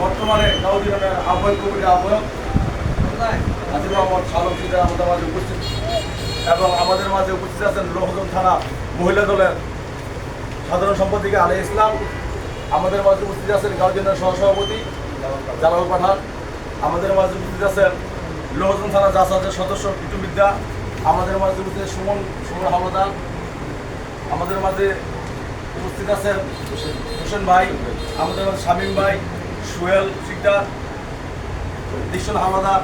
বর্তমানে ইউনিয়নের আহ্বায়ক কমিটির আহ্বায়ক আজিম মোহাম্মদ শালম সিদ্দার আমাদের মাঝে উপস্থিত। এবং আমাদের মাঝে উপস্থিত আছেন লোহজন থানা মহিলা দলের সাধারণ সম্পাদিকা আলী ইসলাম। আমাদের মাঝে উপস্থিত আছেন গাউদিনের সহসভাপতি জালাল পাঠান। আমাদের মাঝে উপস্থিত আছেন লোহজন থানা জাসাদের সদস্য পিটু বিদ্যা আমাদের মাঝে উপস্থিত সুমন সুমন হাওলাদার। আমাদের মাঝে উপস্থিত আছেন হোসেন ভাই। আমাদের মাঝে শামীম ভাই। সোহেল শিকদার দীক্ষণ হাওলাদার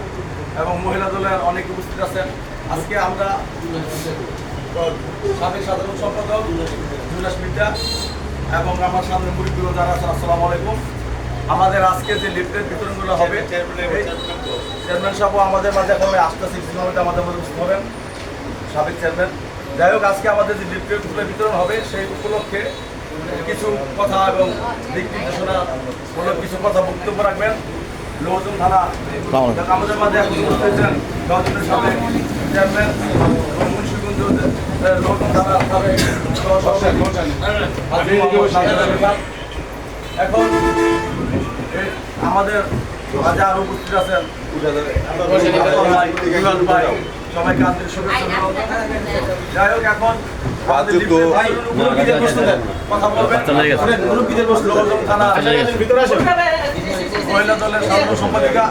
এবং মহিলা দলের অনেক উপস্থিত আছেন। আজকে আমরা সাবেক সাধারণ সম্পাদক জুলাস মির্জা এবং আমার সামনে মুরিদুল যারা আছেন আসসালামু আলাইকুম। আমাদের আজকে যে লিফটের বিতরণগুলো হবে চেয়ারম্যান সাহেব আমাদের মাঝে এখন কিছুদিনের মধ্যে আমাদের মধ্যে উপস্থিত হবেন সাবেক চেয়ারম্যান যাই হোক আজকে আমাদের যে লিফটের বিতরণ হবে সেই উপলক্ষে কিছু কথা এবং দিক নির্দেশনা কিছু কথা বক্তব্য রাখবেন। লোহজন থানা আমাদের মাঝে এখন হয়েছেন গভর্নমেন্টের সাবেক চেয়ারম্যান মুন্সিগঞ্জ এখন আমাদের মাঝে আরও উপস্থিত আছেন। সবাইকে আন্তরিক শুভেচ্ছা যাই হোক এখন প্রশ্ন লোকজন থানা মহিলা দলের সাধারণ সম্পাদিকা